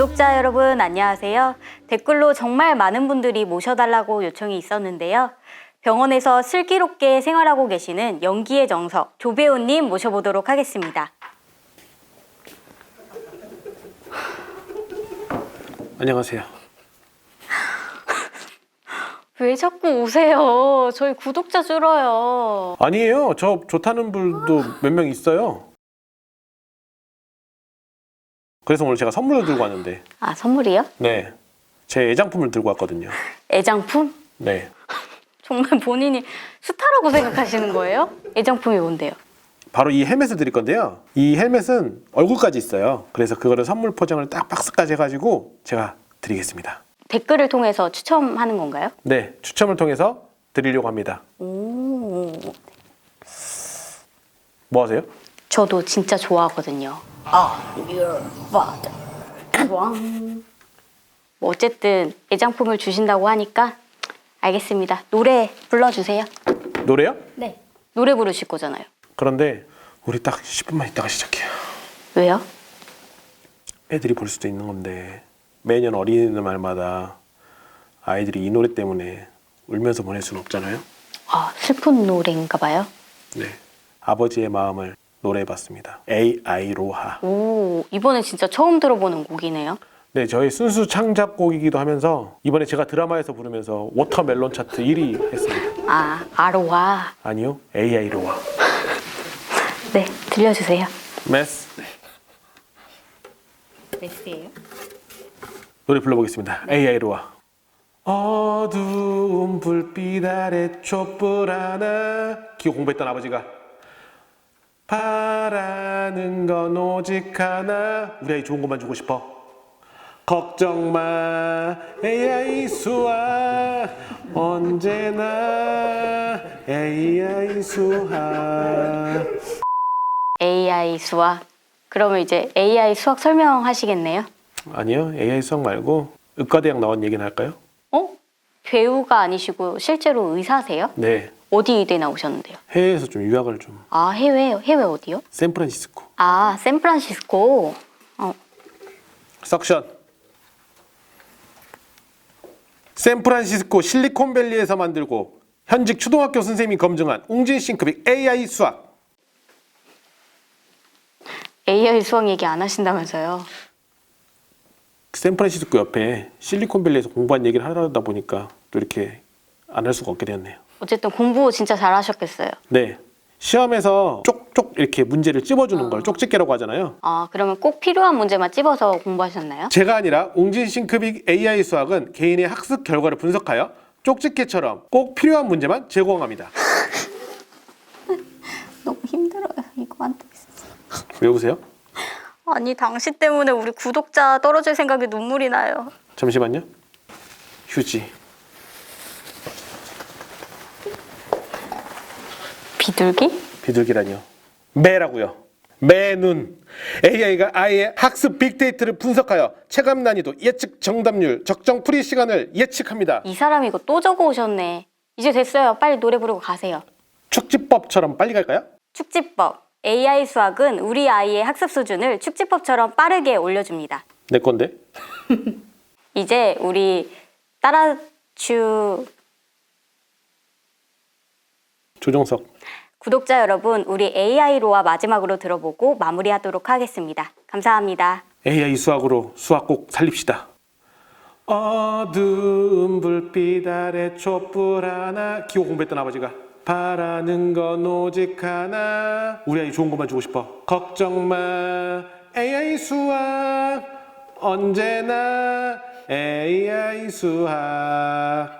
구독자 여러분 안녕하세요. 댓글로 정말 많은 분들이 모셔달라고 요청이 있었는데요. 병원에서 슬기롭게 생활하고 계시는 연기의 정석 조배우님 모셔보도록 하겠습니다. 안녕하세요. 왜 자꾸 오세요? 저희 구독자 줄어요. 아니에요. 저 좋다는 분도 몇 명 있어요. 그래서 오늘 제가 선물을 들고 왔는데, 아 선물이요? 네, 제 애장품을 들고 왔거든요. 애장품? 네, 정말 본인이 스타라고 생각하시는 거예요? 애장품이 뭔데요? 바로 이 헬멧을 드릴 건데요. 이 헬멧은 얼굴까지 있어요. 그래서 그거를 선물 포장을 딱 박스까지 해가지고 제가 드리겠습니다. 댓글을 통해서 추첨하는 건가요? 네, 추첨을 통해서 드리려고 합니다. 오, 뭐 하세요? 저도 진짜 좋아하거든요. I'm your father. 왕. 뭐 어쨌든 애장품을 주신다고 하니까 알겠습니다. 노래 불러주세요. 노래요? 네. 노래 부르실 거잖아요. 그런데 우리 딱 10분만 있다가 시작해요. 왜요? 애들이 볼 수도 있는 건데 매년 어린이날마다 아이들이 이 노래 때문에 울면서 보낼 수는 없잖아요. 아 슬픈 노래인가 봐요. 네, 아버지의 마음을 노래해봤습니다. AI 로하. 오 이번에 진짜 처음 들어보는 곡이네요. 네, 저희 순수 창작곡이기도 하면서 이번에 제가 드라마에서 부르면서 워터멜론 차트 1위 했습니다. 아 아로하. 아니요, AI 로하. 네 들려주세요. 메스. 메스예요? 노래 불러보겠습니다. AI 로하. 어두운 불빛 아래 촛불 하나 기호 공부했던 아버지가 바라는 건 오직 하나 우리 아이 좋은 것만 주고 싶어 걱정 마 AI 수학 언제나 AI 수학 AI 수학. 그러면 이제 AI 수학 설명하시겠네요? 아니요 AI 수학 말고 의과대학 나온 얘기나 할까요? 어? 배우가 아니시고 실제로 의사세요? 네 어디 의대 나오셨는데요? 해외에서 좀 유학을 좀 아 해외 해외 어디요? 샌프란시스코 아 샌프란시스코. 어 석션 샌프란시스코 실리콘밸리에서 만들고 현직 초등학교 선생님이 검증한 웅진 싱크빅 AI 수학 AI 수학 얘기 안 하신다면서요? 샌프란시스코 옆에 실리콘밸리에서 공부한 얘기를 하다 보니까 또 이렇게 안 할 수가 없게 되었네요. 어쨌든 공부 진짜 잘하셨겠어요. 네. 시험에서 쪽쪽 이렇게 문제를 찝어주는 걸 쪽집게라고 하잖아요. 아 그러면 꼭 필요한 문제만 찝어서 공부하셨나요? 제가 아니라 웅진 싱크빅 AI 수학은 개인의 학습 결과를 분석하여 쪽집게처럼 꼭 필요한 문제만 제공합니다. 너무 힘들어요. 이거 안 돼. 왜 웃으세요? 아니 당신 때문에 우리 구독자 떨어질 생각에 눈물이 나요. 잠시만요. 휴지. 비둘기? 비둘기라니요. 매라고요. 매눈. AI가 아이의 학습 빅데이터를 분석하여 체감 난이도, 예측 정답률, 적정 풀이 시간을 예측합니다. 이 사람 이거 또 적어 오셨네. 이제 됐어요. 빨리 노래 부르고 가세요. 축지법처럼 빨리 갈까요? 축지법. AI 수학은 우리 아이의 학습 수준을 축지법처럼 빠르게 올려줍니다. 내 건데. 이제 우리 따라주 조정석. 구독자 여러분, 우리 AI로와 마지막으로 들어보고 마무리하도록 하겠습니다. 감사합니다. AI 수학으로 수학 꼭 살립시다. 어두운 불빛 아래 촛불 하나 기호 공부했던 아버지가 바라는 건 오직 하나 우리 아이 좋은 것만 주고 싶어 걱정 마 AI 수학 언제나 AI 수학